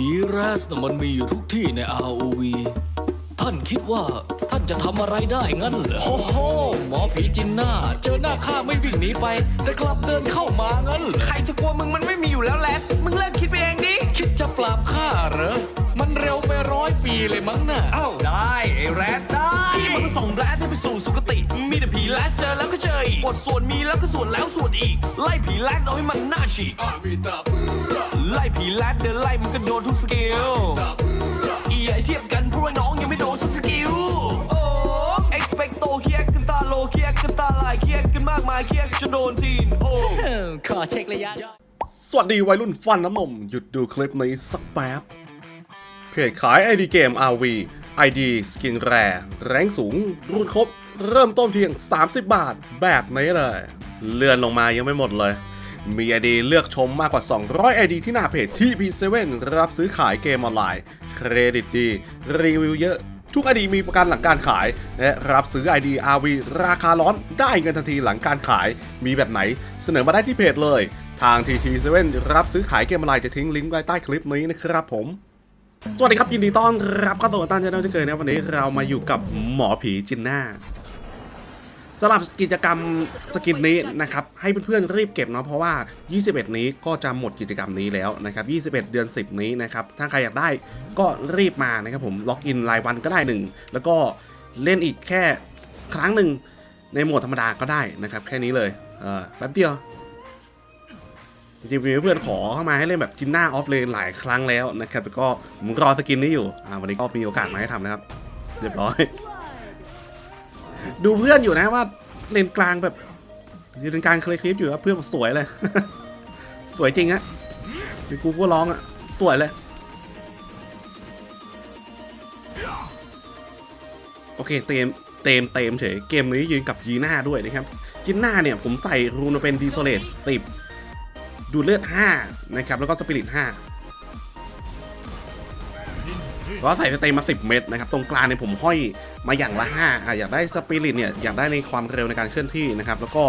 ผีแรสน่ะมันมีอยู่ทุกที่ใน ROV ท่านคิดว่าท่านจะทำอะไรได้งั้นเหรอโอ้โหหมอผีจินหน้า เจอหน้าข้าไม่วิ่งหนีไป แต่กลับเดินเข้ามางั้นเหรอใครจะกลัวมึงมันไม่มีอยู่แล้วแหละ มึงเลิกคิดไปเองดิ คิดจะปราบข้าเหรอ มันเร็วไปร้อยปีเลยมั้งน่ะ เอ้าได้ไอ้แรดได้พี่มันส่งแรดให้ไปสู่สุคติ มีแต่ผีแรดเจอแล้วก็เจออีกบทส่วนมีแล้วก็ส่วนแล้วส่วนอีก ไล่ผีแรดเอาให้มันหน้าฉีกไล่ผีแรดเดินไล่มันก็โดนทุกสกิลอีไอเทียบกันเพราะว่าน้องยังไม่โดนสักสกิลโอ้เอ็กซ์เพคโตเคียกกันตาโลเคียกกันตาลายเคียกกันมากมายเคียกจนโดนทีนโอ้ขอเช็คระยะ สวัสดีวัยรุ่นฟันน้ำนม หยุดดูคลิปนี้สักแป๊บ เพจขาย ID เกม RV ID สกินแรแรงสูง รุ่นครบ เริ่มต้นเพียง 30 บาทแบบนี้เลย เลื่อนลงมายังไม่หมดเลย มี ID เลือกชมมากกว่า 200 ID ที่หน้าเพจที่ P7 รับซื้อขายเกมออนไลน์ เครดิตดี รีวิวเยอะทุก ID มีประกันหลังการขาย และรับซื้อ ID RV ราคาร้อนได้เงินทันทีหลังการขาย มีแบบไหนเสนอมาได้ที่เพจเลย ทาง TT7 รับซื้อขายเกมออนไลน์จะทิ้งลิงก์ไว้ใต้คลิปนี้นะครับผม สวัสดีครับยินดีต้อนรับเข้าสู่ตันชาแนลที่เคยนะวันนี้เรามาอยู่กับหมอผีจินน่าสำหรับกิจกรรมสกินนี้นะครับ ให้เพื่อนๆรีบเก็บเนาะเพราะว่า 21 นี้ก็จะหมดกิจกรรมนี้แล้วนะครับ 21 เดือน 10 นี้นะครับ ถ้าใครอยากได้ก็รีบมานะครับผมล็อกอินรายวันก็ได้หนึ่งแล้วก็เล่นอีกแค่ครั้งหนึ่งในโหมดธรรมดาก็ได้นะครับ แค่นี้เลยเออแป๊บเดียว จริงๆมีเพื่อนขอเข้ามาให้เล่นแบบจินหน้าออฟเลนหลายครั้งแล้วนะครับแต่ก็ผมรอสกินนี้อยู่อ่าวันนี้ก็มีโอกาสมาให้ทำนะครับ เรียบร้อย ดูเพื่อนอยู่นะว่าเลนกลางแบบยืนกลางเคยคลิปอยู่ว่าเพื่อนบอกสวยเลย สวยจริงฮะคือกูก็ร้องอะสวยเลยโอเคเต็มเต็มเต็มเฉยเกมนี้ยืนกับยีน่าด้วยนะครับจีน่าเนี่ยผมใส่รูนเป็นดีโซเลตสิบ ดูเลือด5นะครับแล้วก็สปิริต5ก็ใส่สเตย์มา 10 เม็ดนะครับ ตรงกลางเนี่ยผมห้อยมาอย่างละ5อะอยากได้สปิริตเนี่ยอยากได้ในความเร็วในการเคลื่อนที่นะครับ แล้วก็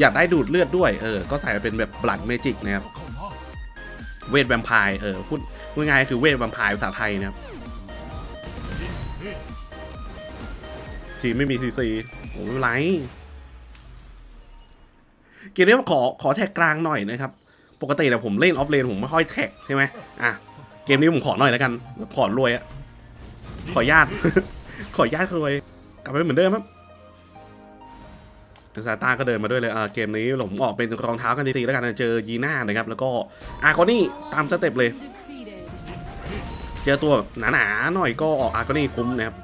อยากได้ดูดเลือดด้วยเออก็ใส่เป็นแบบบลัดเมจิกนะครับเวทแวมไพร์เออพูดพูดง่ายๆคือเวทแวมไพร์ภาษาไทยนะครับทีมไม่มีซีซีโอ้ไม่เป็นไรเกมนี้ขอขอแท็กกลางหน่อยนะครับ ปกติเนี่ยผมเล่นออฟเลนผมไม่ค่อยแท็กใช่ไหมอะเกมนี้ผมขอหน่อยแล้วกัน ขอรวยอะขอญาตขอญาตรวย กลับไปเหมือนเดิมครับซาต้าก็เดินมาด้วยเลยอ่าเกมนี้ผมออกเป็นรองเท้ากันดีๆแล้วกันเจอยีน่านะครับ แล้วก็อาร์กอนี่ตามสเต็ปเลย เจอตัวหนาๆหน่อยก็ออกอาร์กอนี่คุ้มนะครับ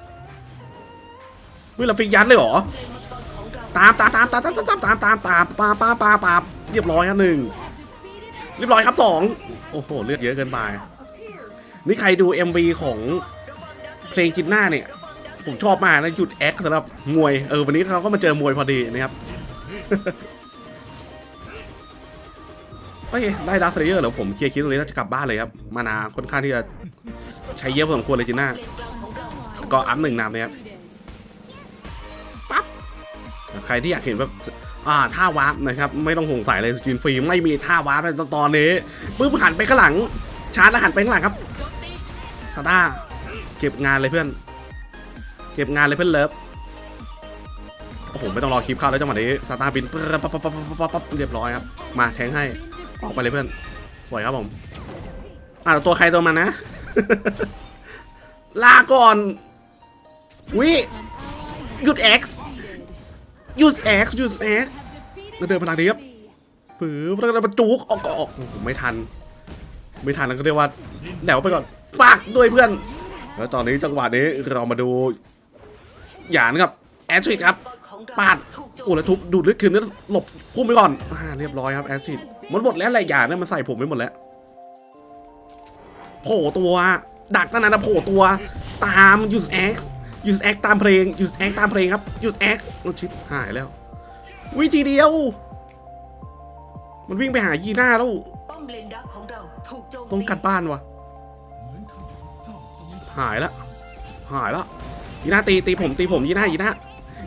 เฮ้ยเราฟิกยัดเลยเหรอ ตามตามตามตามตามตามตามตามตามปาปาปาปาเรียบร้อยครับหนึ่ง เรียบร้อยครับสองโอ้โห เลือดเยอะเกินไป นี่ใครดู MV ของเพลงจินหน้าเนี่ย ผมชอบมากนะหยุดแอคสำหรับมวย เออ วันนี้เขาก็มาเจอมวยพอดีนะครับ โอเค ได้ดักเซเยอร์แล้วผมเคลียร์คิดตรงนี้แล้วจะกลับบ้านเลยครับ มานาค่อนข้างที่จะใช้เยอะพอสมควรเลยจินหน้าก็อัพหนึ่งนำนะครับใครที่อยากเห็นแบบ อ่าท่าวาร์ปนะครับไม่ต้องสงสัยเลยสกินฟรีไม่มีท่าวาร์ปในตอนนี้ปึ๊บหันไปข้างหลัง ชาร์จแล้วหันไปข้างหลังครับซาด้าเก็บงานเลยเพื่อน เก็บงานเลยเพื่อนเลิฟโอ้โหไม่ต้องรอคลิปเข้าแล้วจังหวะนี้ซาต้าบินปั๊บปั๊บปั๊บปั๊บปั๊บปั๊บเรียบร้อยครับมาแทงให้ออกไปเลยเพื่อนสวยครับผมอ่าตัวใครตัวมันนะลาก่อนวิหยุด X ยูสแอ็กยูสแอ็กเดินพลังดีครับฝือแล้วก็มาจุกออกก็ออกโอ้โหไม่ทัน ไม่ทันแล้วก็เรียกว่าแหนวไปก่อนปากด้วยเพื่อน แล้วตอนนี้จังหวะนี้เรามาดูหยานกับแอชริดครับปาดโอ้แล้วทุบดูดลึกคืนแล้วหลบพุ่มไปก่อนอ่าเรียบร้อยครับแอชริดมันหมดแล้วแหละหยานเนี่ยมันใส่ผมไปหมดแล้วโผล่ตัวดักตั้งนานนะโผล่ตัวตามยูสแอ็ก ยูสแอ็กตามเพลงยูสแอ็กตามเพลงครับยูสแอ็กโอ้ชิปหายแล้ว วิธีเดียว มันวิ่งไปหายีหน้าแล้วต้องกัดบ้านวะหายละหายละยีหน้าตีตีผมตีผมยีหน้ายีหน้า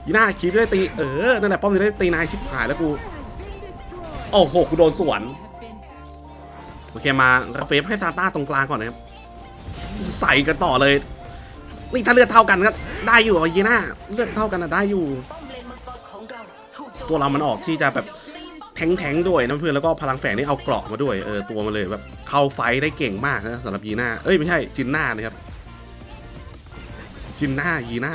ยีหน้าคีบได้ตีเออนั่นแหละป้อมจะได้ตีนายชิบหายแล้วกูโอ้โหกูโดนสวนโอเคมารับเฟฟให้ซาต้าตรงกลางก่อนนะครับใส่กันต่อเลย นี่ถ้าเลือดเท่ากันก็ได้อยู่อะยีน่าเลือดเท่ากันอะได้อยู่ ตัวเรามันออกที่จะแบบแทงแทงๆด้วยนะเพื่อนแล้วก็พลังแฝงนี่เอาเกราะมาด้วยเออตัวมันเลยแบบเข้าไฟได้เก่งมากนะสำหรับยีน่าเอ้ยไม่ใช่จินน่านะครับจินน่ายีน่า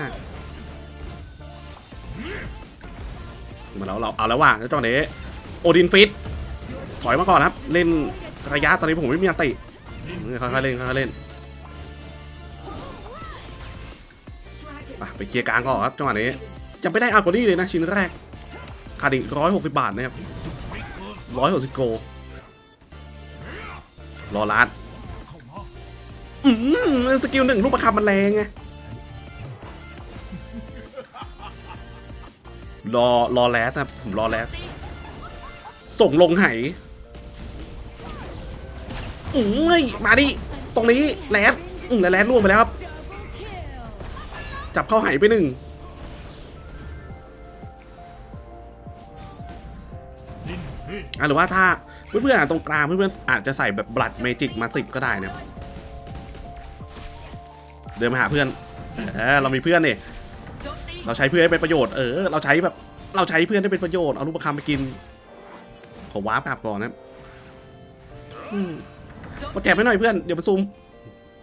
มาแล้วเราเอาแล้วว่ะแล้วจังหวะนี้โอดินฟิตถอยมาก่อนครับ เล่นระยะตอนนี้ผมไม่มีอันติค่อยๆเล่นค่อยๆเล่น ไปเคลียร์กลางก่อนครับจังหวะนี้จะไม่ได้อาร์กอดี้เลยนะชิ้นแรกขาดอีกร้อยหกสิบบาทนะครับร้อยหกสิบโกรอลัดอืมสกิลหนึ่งลูกประคำมันแรงไงรอรอแลสนะครับผมรอแลสส่งลงไหอืมเฮ้ยมาดิตรงนี้แลสอืมแล้วแลสล่วงไปแล้วครับ จับเข้าไหไปหนึ่งอะหรือว่าถ้าเพื่อนๆอะตรงกลางเพื่อนๆอาจจะใส่แบบบลัดเมจิกมาสิบก็ได้นะเดินมาหาเพื่อนเออเรามีเพื่อนนี่เราใช้เพื่อนให้เป็นประโยชน์เออเราใช้แบบเราใช้เพื่อนให้เป็นประโยชน์เอาลูกประคำไปกินขอวาร์ปกลับก่อนนะมาแจกให้หน่อยเพื่อนเดี๋ยวมาซูม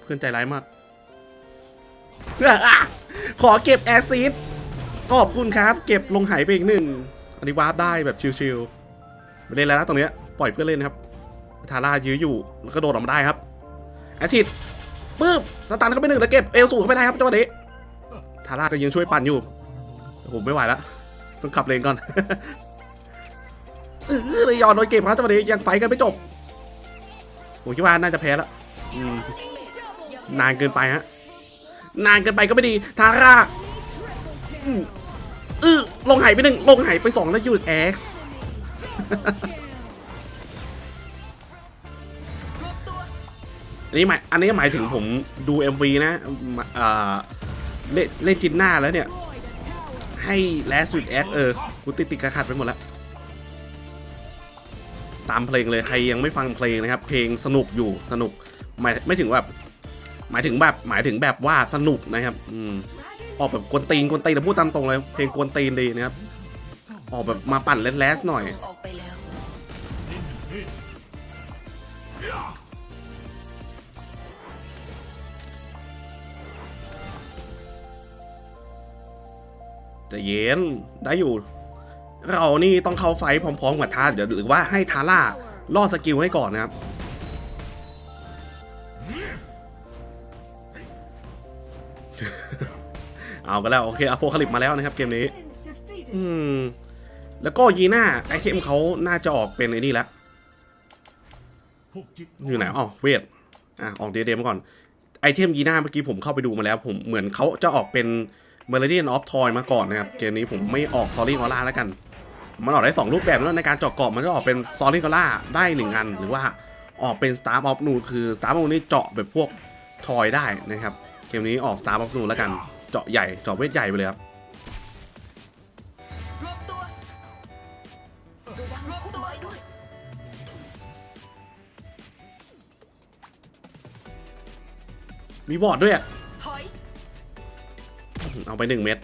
เพื่อนใจร้ายมากเพื่อนอะ ขอเก็บแอซิดขอบคุณครับ เก็บลงหายไปอีกหนึ่ง อันนี้วาร์ปได้แบบชิวๆไม่เล่นแล้วนะตรงเนี้ยปล่อยเพื่อนเล่นครับทาร่ายื้ออยู่แล้วก็โดดออกมาได้ครับแอชิดปึ๊บสตันเข้าไปหนึ่งแล้วเก็บเอลสูงเข้าไปได้ครับจังหวะนี้ทาร่าก็ยังช่วยปั่นอยู่ผมไม่ไหวแล้วต้องขับเลนก่อนเออเลยยอนโดนเก็บครับจังหวะนี้ยังไฟกันไม่จบผมคิดว่าน่าจะแพ้แล้วนานเกินไปฮะ นานเกินไปก็ไม่ดีทาร่าอืมเออลงหายไปหนึ่งลงหายไปสองแล้วยูดเอ็กซ์อันนี้หมายอันนี้หมายถึงผมดู MV นะมาอ่าเล่นเล่นจินหน้าแล้วเนี่ย ให้แลสวิดแอคเออ กูติดติดกระขัดไปหมดแล้ว ตามเพลงเลยใครยังไม่ฟังเพลงนะครับ เพลงสนุกอยู่สนุกหมายไม่ถึงแบบ หมายถึงแบบหมายถึงแบบว่าสนุกนะครับอืมออกแบบกวนตีนกวนตีนนะพูดตามตรงเลย เพลงกวนตีนดีนะครับ ออกแบบมาปั่นแลสๆหน่อย จะเย็นได้อยู่ เรานี่ต้องเข้าไฟพร้อมๆกับทาเดี๋ยวหรือว่าให้ทาร่าล่อสกิลให้ก่อนนะครับ เอากันแล้วโอเคอโพคาลิปมาแล้วนะครับเกมนี้ อืม แล้วก็ยีน่าไอเทมเขาน่าจะออกเป็นไอ้นี่แล้วอยู่ไหนอ๋อเวทอะออกเดเดมาก่อน ไอเทมยีน่าเมื่อกี้ผมเข้าไปดูมาแล้ว ผมเหมือนเขาจะออกเป็น m e l o d y of Toy มาก่อนนะครับ เกมนี้ผมไม่ออก Sorry c o l a แล้วกัน มันออกได้ 2 รูปแบบแล้วในการเจาะเกาะมันก็ออกเป็น Sorry c o l a ได้1อัน หรือว่าออกเป็น Star of Noon คือ Star of Noon นี่เจาะแบบพวกทอยได้นะครับ เกมนี้ออก Star of Noon แล้วกัน เจาะใหญ่ เจาะเวทใหญ่ไปเลยครับ รวบตัวรวบตัวไว้ด้วย มีบอร์ดด้วยอะถอย เอาไป1เม็ด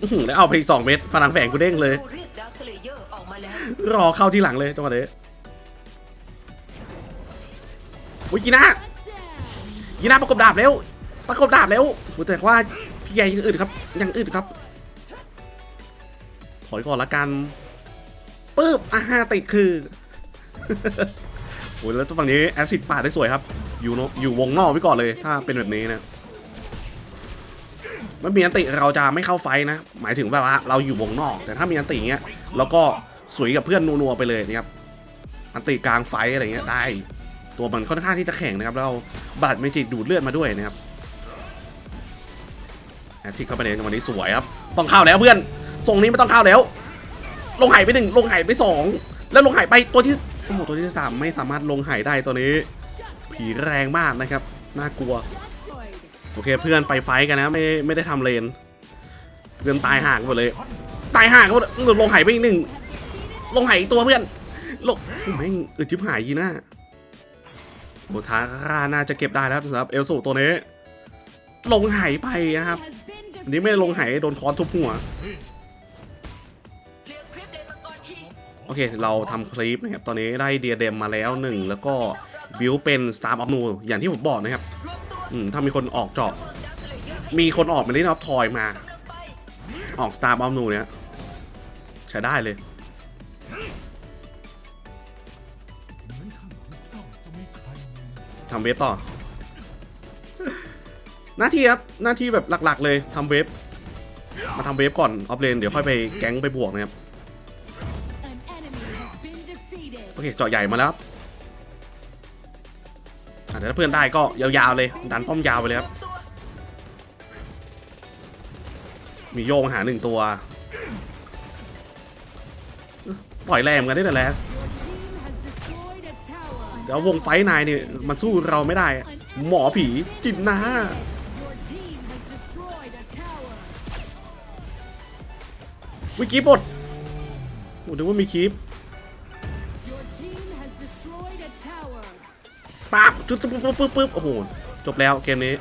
อื้อหือแล้วเอาไปอีก2เม็ดพลังแฝงกูเด้งเลยผู้เรียกดาร์คสเลเยอร์ออกมาแล้วรอเข้าที่หลังเลยจังหวะนี้อุ้ยกีน่า กีน่าประกบดาบแล้ว ประกบดาบแล้วโหแต่ว่าพี่ใหญ่ยังอึดครับ ยังอึดครับ ถอยก่อนละกันปึ๊บอะฮะติดคือโอ้ยแล้วฝั่งนี้แอซิดปาดได้สวยครับ อยู่นออยู่วงนอกไว้ก่อนเลย ถ้าเป็นแบบนี้นะไม่มีอันติเราจะไม่เข้าไฟนะ หมายถึงว่าเราอยู่วงนอก แต่ถ้ามีอันติอย่างเงี้ยแล้วก็สวยกับเพื่อนนัวๆไปเลยนะครับอันติกลางไฟอะไรเงี้ยได้ ตัวมันค่อนข้างที่จะแข็งนะครับแล้วเอาบัตรเมจิดูดเลือดมาด้วยนะครับแอทิกเข้าไปในจังหวะนี้สวยครับ ต้องเข้าแล้วเพื่อนทรงนี้ไม่ต้องเข้าแล้ว ลงหายไปหนึ่งลงหายไปสองแล้วลงหายไปตัวที่โอ้โหตัวที่สามไม่สามารถลงหายได้ตัวนี้ ผีแรงมากนะครับน่ากลัวโอเคเพื่อนไปไฟกันนะไม่ไม่ได้ทำเลน เพื่อนตายห่างหมดเลย ตายห่างกันหมดลยลงหายไปอีกหนึ่งลงหายอีกตัวเพื่อนลงแม่งอึดชิบหายยีน่า โอ้ทาร่าน่าจะเก็บได้แล้วสำหรับเอลสูตัวนี้ ลงหายไปนะครับอันนี้ไม่ลงหายโดนค้อนทุบหัว โอเค เราทำคลิปนะครับ ตอนนี้ได้เดียเดมมาแล้วหนึ่งแล้วก็บิวเป็น Star of Nu อย่างที่ผมบอกนะครับถ้ามีคนออกเจาะมีคนออกมาได้นับทอยมากำลังไปออก Star of Nu เนี่ยใช้ได้เลย ทำเว็บต่อ หน้าที่ครับ หน้าที่แบบหลัก ๆ เลยทำเว็บมาทำเว็บก่อนออฟเลน เดี๋ยวค่อยไปแก๊งไปบวกนะครับ An enemy has been defeated. โอเคเจาะใหญ่มาแล้วครับอะเดี๋ยวถ้าเพื่อนได้ก็ยาวๆเลย ดันป้อมยาวไปเลยครับรวมตัวมีโยกมาหาหนึ่งตัว ปล่อยแรงเหมือนกันได้แต่แลส tower. เดี๋ยววงไฟนายเนี่ยมันสู้เราไม่ได้ หมอผีจิบหน้าวิกิบดโอ้ดูว่ามีคลิปปั๊บจุดปุ๊บปุ๊บปุ๊บปุ๊บโอ้โห จบแล้วเกมนี้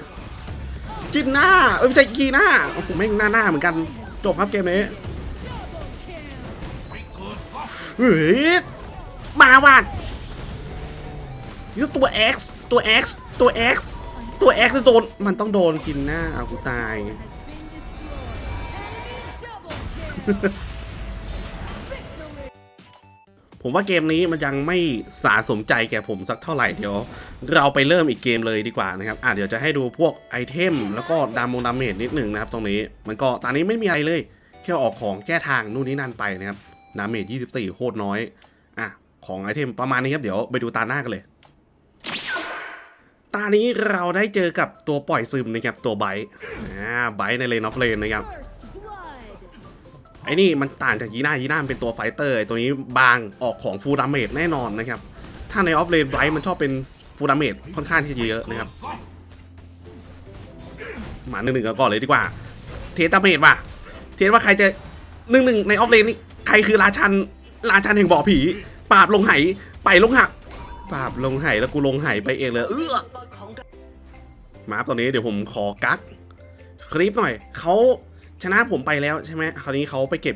จิบหน้า เอ้ยไม่ใช่กีหน้า โอ้โหแม่งหน้าหน้าเหมือนกัน จบครับเกมนี้เฮ้ยมาว่ะ ยูตัว X ตัว X ตัว X ตัว X จะโดน มันต้องโดนกินหน้าเอากูตาย ผมว่าเกมนี้มันยังไม่สาสมใจแก่ผมสักเท่าไหร่เดี๋ยว เราไปเริ่มอีกเกมเลยดีกว่านะครับ อะเดี๋ยวจะให้ดูพวกไอเทม แล้วก็ดามงดามเมจนิดหนึ่งนะครับ ตรงนี้ มันก็ตอนนี้ไม่มีอะไรเลย แค่ออกของแก้ทางนู่นนี่นั่นไปนะครับ ดามเมจ 24 โคตรน้อย อะ ของไอเทมประมาณนี้ครับ เดี๋ยวไปดูตาหน้ากันเลย ตานี้เราได้เจอกับตัวปล่อยซึมนะครับตัวไบต์ไบต์ในเลนออฟเลนนะครับไอ้นี่มันต่างจากยีน่ายีน่ามันเป็นตัวไฟเตอร์ไอตัวนี้บางออกของฟูลดาเมจแน่นอนนะครับ ถ้าในออฟเลนไ i มันชอบเป็นฟูลดาเมจค่อนข้างที่จะเยอะนะครับมาหนึ่งหนึ่งก่อนเลยดีกว่า เทสดาเมจว่ะเทสว่าใครจะหนึ่งหนึ่งในออฟเลนนี่ใครคือราชันราชันแห่งบ่อผี ปราบลงไหไปลงหัก ปราบลงไหแล้วกูลงไหไปเองเลยเออมามาครับตอนนี้เดี๋ยวผมขอกักคลิปหน่อยเขาชนะผมไปแล้วใช่ไหมคราวนี้เขาไปเก็บ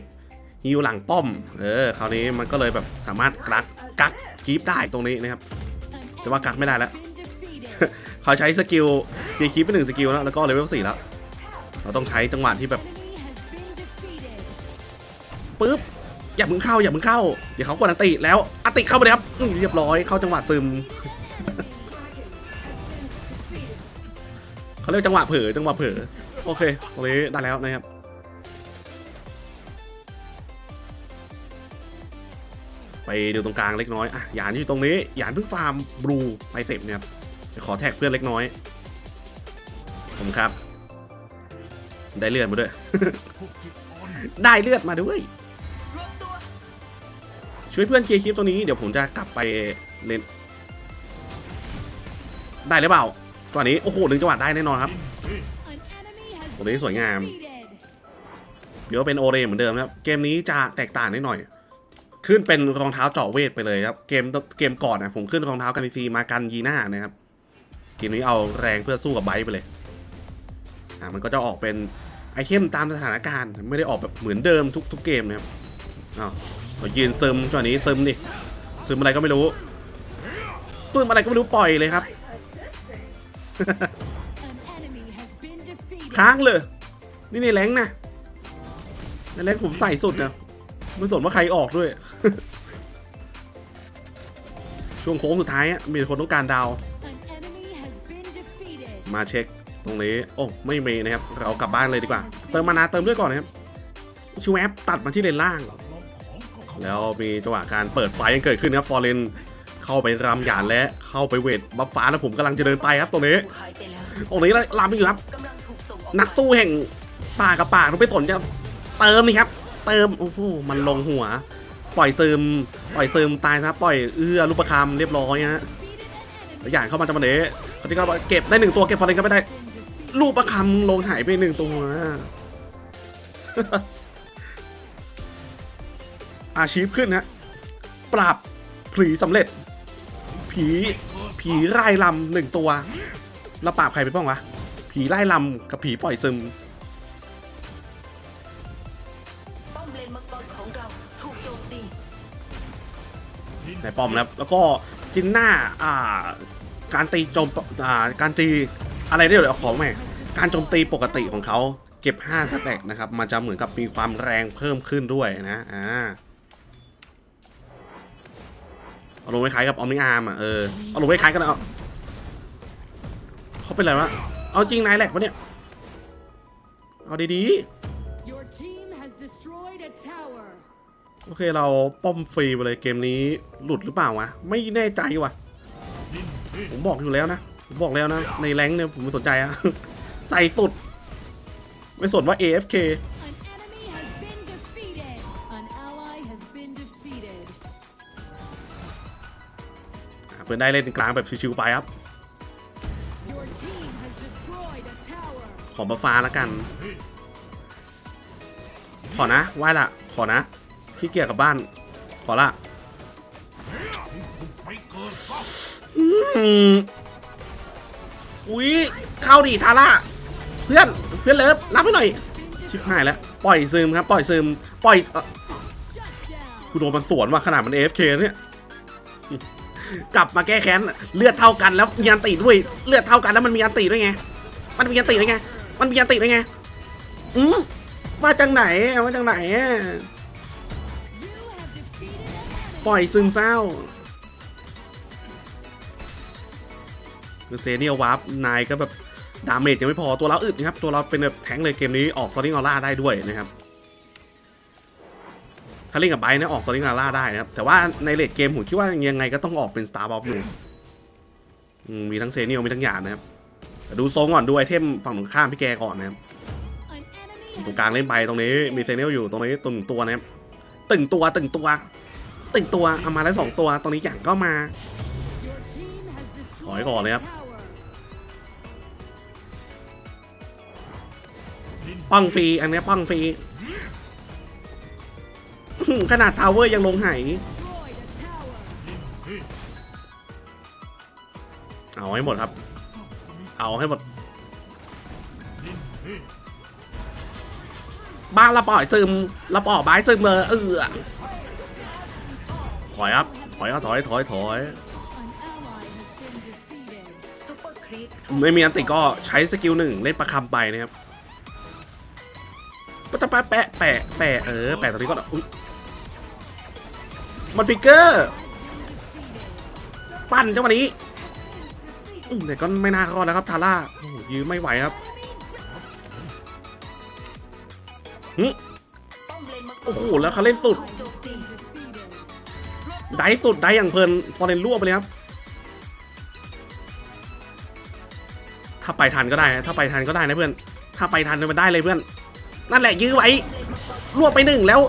ฮิวหลังป้อม เออคราวนี้มันก็เลยแบบสามารถกักกักคลิปได้ตรงนี้นะครับ แต่ว่ากักไม่ได้แล้วเขาใช้สกิลเคลียร์คลิปไปหนึ่งสกิลแล้วแล้วก็เลเวลสี่แล้วเราต้องใช้จังหวะที่แบบปุ๊บอย่ามึงเข้าอย่ามึงเข้าเดี๋ยวเขากดอันติแล้วอันติเข้าไปเลยครับ เรียบร้อยเข้าจังหวะซึมเขาเรียกจังหวะเผลอจังหวะเผลอโอเคตรงนี้ได้แล้วนะครับไปดูตรงกลางเล็กน้อยอะหยานอยู่ตรงนี้หยานเพิ่งฟาร์มบลูไปเสร็จเนี่ยขอแท็กเพื่อนเล็กน้อย ผมครับ ได้เลือดมาด้วย ได้เลือดมาด้วย ช่วยเพื่อนเคลียร์คลิปตัวนี้เดี๋ยวผมจะกลับไปเล่นได้หรือเปล่าตัวนี้โอ้โหหนึ่งจังหวะได้แน่นอนครับ An enemy has ตรงนี้สวยงาม เดี๋ยวเป็นโอเรเหมือนเดิมครับ เกมนี้จะแตกต่างนิดหน่อย ขึ้นเป็นรองเท้าเจาะเวทไปเลยครับ เกมเกมก่อนนะผมขึ้นรองเท้ากันซีมากันยีน่านะครับ เกมนี้เอาแรงเพื่อสู้กับไบค์ไปเลย อะมันก็จะออกเป็นไอเทมตามสถานการณ์ ไม่ได้ออกแบบเหมือนเดิมทุกทุกเกมนะครับอ้าว เอยืนซึมตัวนี้ซึมดิซึมอะไรก็ไม่รู้ซึมอะไรก็ไม่รู้ปล่อยเลยครับ ค้างเลย นี่ในแรงนะในแรงผมใส่สุดนะไม่สนว่าใครออกด้วย ช่วงโค้งสุดท้ายมีคนต้องการดาว มาเช็คตรงนี้ โอ้ ไม่มีนะครับ เรากลับบ้านเลยดีกว่า เติมมานาเติมด้วยก่อนนะครับชูแอปตัดมาที่เลนล่าง แล้วมีจังหวะการเปิดไฟยังเกิดขึ้นครับฟอร์เรนเข้าไปรำหยานและเข้าไปเวทบัฟฟ้าแล้วผมกำลังจะเดินไปครับตรงนี้ตรงนี้แล้วรำอยู่ครับ นักสู้แห่งป่ากับป่าเราไปสนจะเติมนี่ครับ เติมโอ้โหมันลงหัว ปล่อยซึมปล่อยซึมตายซะปล่อยเอื้อลูกประคำเรียบร้อยฮะ Defeated an แล้วอย่างเข้ามาจังหวะนี้เขาที่ก็เก็บได้หนึ่งตัวเก็บฟอร์เรนก็ไม่ได้ลูกประคำลงหายไปหนึ่งตัว อาชีพขึ้นฮะปราบผีสำเร็จผีผีผีไล่ลำหนึ่งตัวเราปราบใครไปบ้างวะผีไล่ลำกับผีปล่อยซึมป้อมเลนมังกรของเราถูกโจมตีในป้อมนะครับแล้วก็จินหน้าอ่า การตีโจมอ่าการตีอะไรได้เลยของแม่การโจมตีปกติของเขาเก็บ 5 สแต็กนะครับ มันจะเหมือนกับมีความแรงเพิ่มขึ้นด้วยนะ อ่า อาลงไปคล้ายกับออมนิอาร์มอะเออเอาลงไปคล้ายกันเอาเขาเป็นอะไรวะเอาจริงนายแหลกปะเนี่ยเอาดี Your team has destroyed a tower. ๆโอเคเราป้อมฟรีไปเลยเกมนี้หลุดหรือเปล่าวะไม่แน่ใจว่ะ ผมบอกอยู่แล้วนะผมบอกแล้วนะในแรงค์เนี่ยผมไม่สนใจอะใส่สุด ไม่สนว่า AFK เพื่อนได้เล่นกลางแบบชิวๆไปครับ ขอมาฟ้าแล้วกัน ขอนะไหวละ ขอนะขี้เกียจกับบ้าน ขอละอุ้ยเข้าดิทาร่าเพื่อนเพื่อนเลิฟรับให้หน่อยชิบหายแล้วปล่อยซึมครับ ปล่อยซึมปล่อยกูโดนมันสวนว่ะขนาดมัน AFK เนี่ย กลับมาแก้แค้นเลือดเท่ากันแล้วมีอันติด้วยเลือดเท่ากันแล้วมันมีอันติด้วยไง มันมีอันติด้วยไง มันมีอันติด้วยไงอืมมาจากไหนอะมาจากไหนปล่อยซึมเศร้าเซเนียวาร์ปนายก็แบบดาเมจยังไม่พอตัวเราอึดนะครับตัวเราเป็นแบบแทงเลยเกมนี้ออกซอริงออร่าได้ด้วยนะครับาเล่นกับไบเนี่ยออกซอริงออร่าได้นะครับ แต่ว่าในเลดเกมผมคิดว่ายังไงก็ต้องออกเป็นสตาร์บอลอยู่มีทั้งเซเนียลมีทั้งหยาดนะครับดูทรงก่อนดูไอเทมฝั่งตรงข้ามพี่แกก่อนนะครับตรงกลางเล่นไปตรงนี้มีเซเนียลอยู่ตรงนี้ตึงตัวนะครับตึงตัวตึงตัวตึงตัวเอามาแล้สองตัวตรงนี้อย่างก็มาถอยก่อนเลยครับป้องฟรีอันนี้ป้องฟรี ขนาดทาวเวอร์ยังลงไหายเอาให้หมดครับ เอาให้หมด บ้านละปล่อยซึมละปล่อยบายซึมเลยเออถอยครับ ถอยครับถอยถอยถอย ไม่มีอันติก็ใช้สกิลหนึ่งเล่นประคำไปนะครับปะตะปะแปะแปะแปะเออแปะตรงนี้ก็อุ๊ย มันฟิกเกอร์ ปั้นจังหวะนี้แต่ก็ไม่น่ารอดนะครับทาร่าโอ้ยื้อไม่ไหวครับหึโอ้โหแล้วเขาเล่นสุด ได้สุดได้อย่างเพลินฟอร์เรนรั่วไปเลยครับ ถ้าไปทันก็ได้นะถ้าไปทันก็ได้นะเพื่อน ถ้าไปทันมันได้เลยเพื่อน นั่นแหละยื้อไว้รั่วไปหนึ่งแล้ว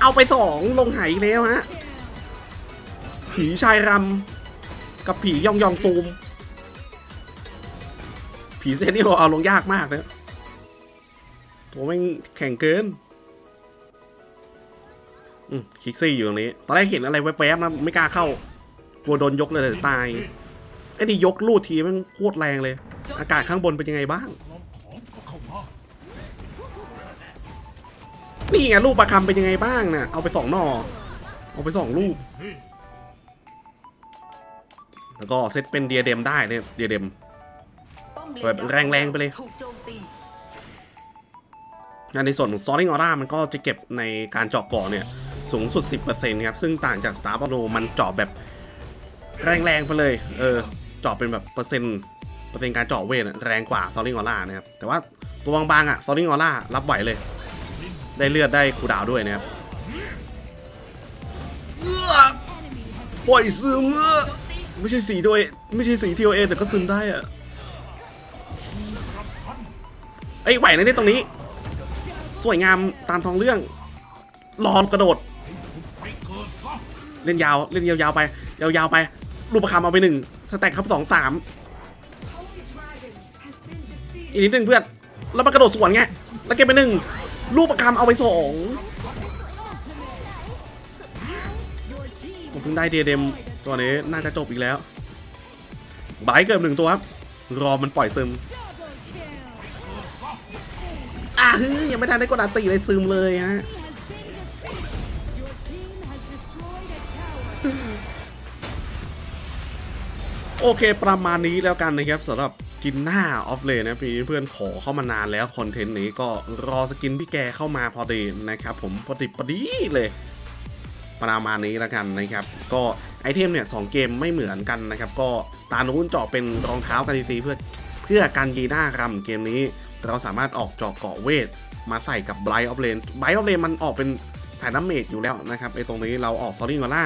เอาไปสองลงหายอีกแล้วฮะ ผีชายรำกับผียองยองซูม ผีเซนนี่เอาลงยากมากนะตัวแม่งแข่งเกินอืมคิกซี่อยู่ตรงนี้ ตอนแรกเห็นอะไรแวบๆนะไม่กล้าเข้ากลัวโดนยกเลยแต่ตาย ไอ้นี่ยกลูดทีมันโคตรแรงเลย อากาศข้างบนเป็นยังไงบ้าง นี่ไงลูกประคำเป็นยังไงบ้างน่ะเอาไปสองหนอเอาไปสองลูก แล้วก็เซตเป็นเดียเดมได้เนี่ยเดียเดมแบบแรงๆไปเลยถูกโจมตีในส่วนของ Soaring Aura มันก็จะเก็บในการเจาะกาะเนี่ย สูงสุด 10%ครับ ซึ่งต่างจาก Star b a l l o มันเจาะแบบแรงๆไปเลย เออเจาะเป็นแบบเปอร์เซ็นต์เปอร์เซ็นต์การเจาะเวทแรงกว่า Soaring Aura นะครับ แต่ว่าตัวบางๆอะ Soaring Aura รับไหวเลย ได้เลือดได้คูดาวด้วยนะครับเอื้อปล่อยซึมเอื้อไม่ใช่สีด้วยไม่ใช่สีทีโอเอแต่ก็ซึมได้อะเอ้ยไหวนะเนี่ยตรงนี้ สวยงามตามท้องเรื่องรอนกระโดด เล่นยาวเล่นยาวๆไป ยาวๆไปรูปประคำเอาไปหนึ่งสแต็กครับสองสามอีกนิดนึงเพื่อนแล้วมันกระโดดสวนไงแล้วเก็บไปหนึ่ง รูปประคำเอาไปสองผมเพิ่งได้เดเดมตัวนี้น่าจะจบอีกแล้วบรท์เกิดหนึ่งตัวครับ รอมันปล่อยซึมอะฮ้ยยังไม่ทันได้กดอันตีเลยซึมเลยฮะโอเคประมาณนี้แล้วกันนะครับสำหรับ กินหน้าออฟเลนนะพี่เพื่อนขอเข้ามานานแล้วคอนเทนต์นี้ก็รอสกินพี่แกเข้ามาพอดีนะครับผมพอดิบพอดีเลยประมาณนี้แล้วกันนะครับ ก็ไอเทมเนี่ยสองเกมไม่เหมือนกันนะครับ ก็ตานู้นเจาะเป็นรองเท้ากันซีเพื่อเพื่อการยีหน้ารำเกมนี้ เราสามารถออกเจาะเกาะเวท มาใส่กับไบรท์ออฟเลนไบรท์ออฟเลนมันออกเป็นสายน้ำเมจอยู่แล้วนะครับไอตรงนี้เราออกซอรี่มาล่า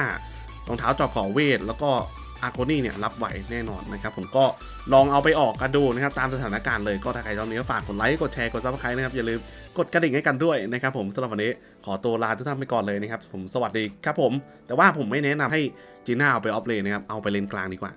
รองเท้าเจาะเกาะเวท แล้วก็ อาร์โกนี่เนี่ยรับไหวแน่นอนนะครับผมก็ลองเอาไปออกกันดูนะครับตามสถานการณ์เลยก็ถ้าใครชอบนี้ก็ฝากกดไลค์กดแชร์กดซับสไครต์นะครับอย่าลืมกดกระดิ่งให้กันด้วยนะครับผมสำหรับวันนี้ขอตัวลาทุกท่านไปก่อนเลยนะครับผมสวัสดีครับผม แต่ว่าผมไม่แนะนำให้จีน่าเอาไปออฟเลนนะครับเอาไปเลนกลางดีกว่า